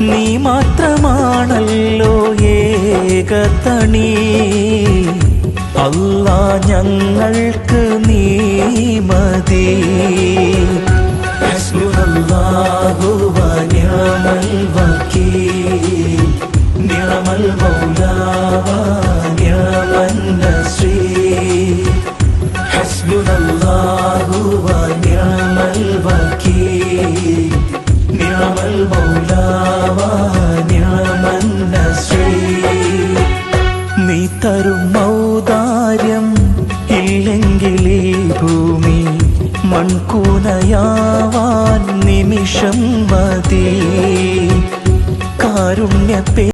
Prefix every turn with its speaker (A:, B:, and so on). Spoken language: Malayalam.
A: നീ മാത്രമാണല്ലോ ഏകതണി. അല്ല ഞങ്ങൾക്ക് നീ മതി. ശ്രീ. ഹസ്ബുനല്ലാഹു വ നിയമൽ വക്കീൽ തരും മൗദാര്യം ഇല്ലെങ്കിൽ ഈ ഭൂമി മൺകൂനയാവാൻ നിമിഷം മതി. കാരുണ്യ